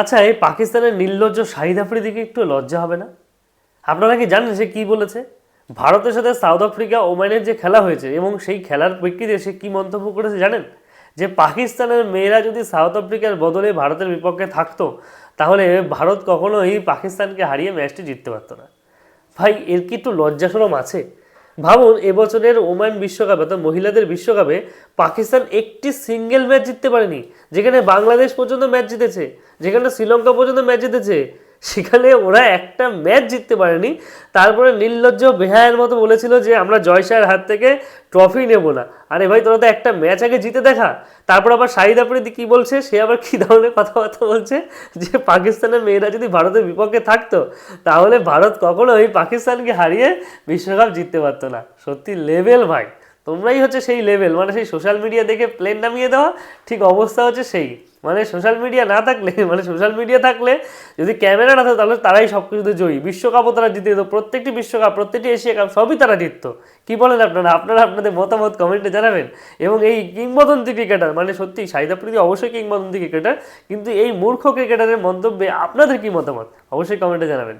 আচ্ছা এই পাকিস্তানের নির্লজ্জ শাহিদ আফ্রিদিকে একটু লজ্জা হবে না? আপনারা কি জানেন সে কি বলেছে? ভারতের সাথে সাউথ আফ্রিকা ওমানের যে খেলা হয়েছে এবং সেই খেলার প্রেক্ষিতে সে কি মন্তব্য করেছে জানেন? যে পাকিস্তানের মেয়েরা যদি সাউথ আফ্রিকার বদলে ভারতের বিপক্ষে থাকতো, তাহলে ভারত কখনোই পাকিস্তানকে হারিয়ে ম্যাচটি জিততে পারতো না। ভাই, এর কি একটু লজ্জা সরম আছে? ভাবুন, এবছরের ওমান বিশ্বকাপে অর্থাৎ মহিলাদের বিশ্বকাপে পাকিস্তান একটি সিঙ্গেল ম্যাচ জিততে পারেনি। যেখানে বাংলাদেশ পর্যন্ত ম্যাচ জিতেছে, যেখানে শ্রীলঙ্কা পর্যন্ত ম্যাচ জিতেছে সেখানে ওরা একটা ম্যাচ জিততে পারেনি। তারপরে নির্লজ্জ বেহায়ের মতো বলেছিল যে, আমরা জয়শাহের হাত থেকে ট্রফি নেব না। আরে ভাই, তোরা তো একটা ম্যাচ আগে জিতে দেখা। তারপর আবার শাহিদ আফ্রিদি কী বলছে, সে আবার কী ধরনের কথাবার্তা বলছে? যে, পাকিস্তানের মেয়েরা যদি ভারতের বিপক্ষে থাকতো, তাহলে ভারত কখনো কখনোই পাকিস্তানকে হারিয়ে বিশ্বকাপ জিততে পারতো না। সত্যি লেভেল ভাই। তোমরাই হচ্ছে সেই লেভেল মানে সেই সোশ্যাল মিডিয়া দেখে প্লেন নামিয়ে দেওয়া ঠিক অবস্থা হচ্ছে সেই। মানে সোশ্যাল মিডিয়া না থাকলে মানে সোশ্যাল মিডিয়া থাকলে যদি ক্যামেরা না থাকে, তাহলে তারাই সব কিছুতে জয়ী। বিশ্বকাপও তারা জিতে দিত প্রত্যেকটি বিশ্বকাপ, প্রত্যেকটি এশিয়া কাপ সবই তারা জিততো। কি বলেন আপনারা? আপনারা আপনাদের মতামত কমেন্টে জানাবেন। এবং এই কিংবদন্তি ক্রিকেটার মানে সত্যি আফ্রিদি অবশ্যই কিংবদন্তি ক্রিকেটার কিন্তু এই মূর্খ ক্রিকেটারের মন্তব্যে আপনাদের কি মতামত? অবশ্যই কমেন্টে জানাবেন।